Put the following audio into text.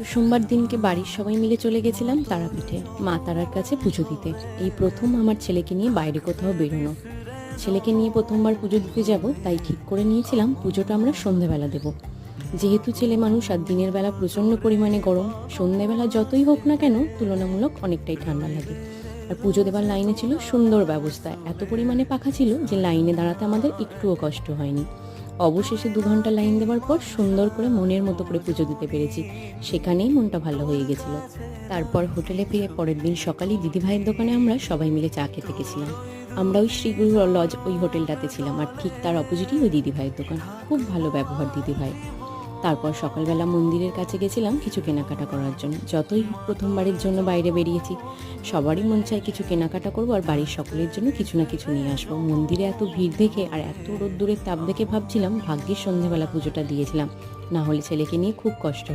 তো সোমবার দিনকে বাড়ির সবাই মিলে চলে গেছিলাম তারাপীঠে, মা তারার কাছে পুজো দিতে। এই প্রথম আমার ছেলেকে নিয়ে বাইরে কোথাও বেরোনো। ছেলেকে নিয়ে প্রথমবার পুজো দিতে যাব, তাই ঠিক করে নিয়েছিলাম পুজোটা আমরা সন্ধেবেলা দেব। যেহেতু ছেলে মানুষ আর দিনের বেলা প্রচণ্ড পরিমাণে গরম, সন্ধেবেলা যতই হোক না কেন তুলনামূলক অনেকটাই ঠান্ডা লাগে। আর পুজো দেবার লাইনে ছিল সুন্দর ব্যবস্থা, এত পরিমাণে পাখা ছিল যে লাইনে দাঁড়াতে আমাদের একটুও কষ্ট হয়নি। অবশেষে দু ঘণ্টা লাইন দেওয়ার পর সুন্দর করে মনের মতো করে পুজো দিতে পেরেছি। সেখানেই মনটা ভালো হয়ে গেছিল। তারপর হোটেলে ফিরে পরের দিন সকালেই দিদিভাইয়ের দোকানে আমরা সবাই মিলে চা খেতে গেছিলাম। আমরা ওই শ্রীগুরু লজ ওই হোটেলটাতে ছিলাম আর ঠিক তার অপোজিটই ওই দিদিভাইয়ের দোকান। খুব ভালো ব্যবহার দিদিভাই। তারপর সকালবেলা মন্দিরের কাছে গেছিলাম কিছু কেনাকাটা করার জন্য। যতই প্রথমবারের জন্য বাইরে বেরিয়েছি, সবারই মন চায় কিছু কেনাকাটা করব আর বাড়ির সকলের জন্য কিছু না কিছু নিয়ে আসব। মন্দিরে এত ভিড় দেখে আর এত রোদ্দুরের তাপ দেখে ভাবছিলাম, ভাগ্যের সন্ধেবেলা পুজোটা দিয়েছিলাম। না হলে ছেলেকে নিয়ে খুব কষ্ট